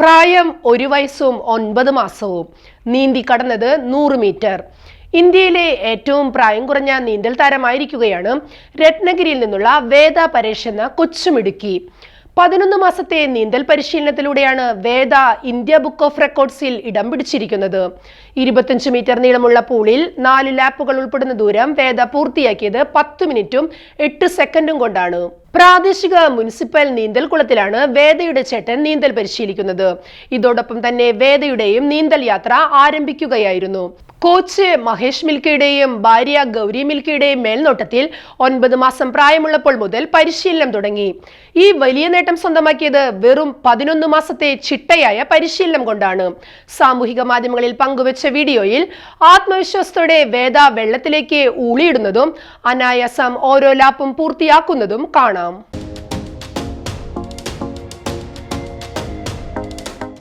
പ്രായം ഒരു വയസ്സും ഒൻപത് മാസവും. നീന്തി കടന്നത് നൂറ് മീറ്റർ. ഇന്ത്യയിലെ ഏറ്റവും പ്രായം കുറഞ്ഞ നീന്തൽ താരമായിരിക്കുകയാണ് രത്നഗിരിയിൽ നിന്നുള്ള വേദ പരേഷ് എന്ന കൊച്ചുമിടുക്കി പതിനൊന്ന് മാസത്തെ നീന്തൽ പരിശീലനത്തിലൂടെയാണ് വേദ ഇന്ത്യ ബുക്ക് ഓഫ് റെക്കോർഡ്സിൽ ഇടം പിടിച്ചിരിക്കുന്നത്. ഇരുപത്തഞ്ച് മീറ്റർ നീളമുള്ള പൂളിൽ നാല് ലാപ്പുകൾ ഉൾപ്പെടുന്ന ദൂരം വേദ പൂർത്തിയാക്കിയത് പത്ത് മിനിറ്റും എട്ട് സെക്കൻഡും കൊണ്ടാണ്. പ്രാദേശിക മുനിസിപ്പൽ നീന്തൽ കുളത്തിലാണ് വേദയുടെ ചേട്ടൻ നീന്തൽ പരിശീലിക്കുന്നത്. ഇതോടൊപ്പം തന്നെ വേദയുടെയും നീന്തൽ യാത്ര ആരംഭിക്കുകയായിരുന്നു. കോച്ച് മഹേഷ് മിൽക്കയുടെയും ഭാര്യ ഗൗരി മിൽക്കയുടെയും മേൽനോട്ടത്തിൽ ഒൻപത് മാസം പ്രായമുള്ളപ്പോൾ മുതൽ പരിശീലനം തുടങ്ങി. ഈ വലിയ നേട്ടം സ്വന്തമാക്കിയത് വെറും പതിനൊന്ന് മാസത്തെ ചിട്ടയായ പരിശീലനം കൊണ്ടാണ്. സാമൂഹിക മാധ്യമങ്ങളിൽ പങ്കുവച്ച വീഡിയോയിൽ ആത്മവിശ്വാസത്തോടെ വേദ വെള്ളത്തിലേക്ക് ഊളിയിടുന്നതും അനായാസം ഓരോ ലാപ്പും പൂർത്തിയാക്കുന്നതും കാണാം. நாம்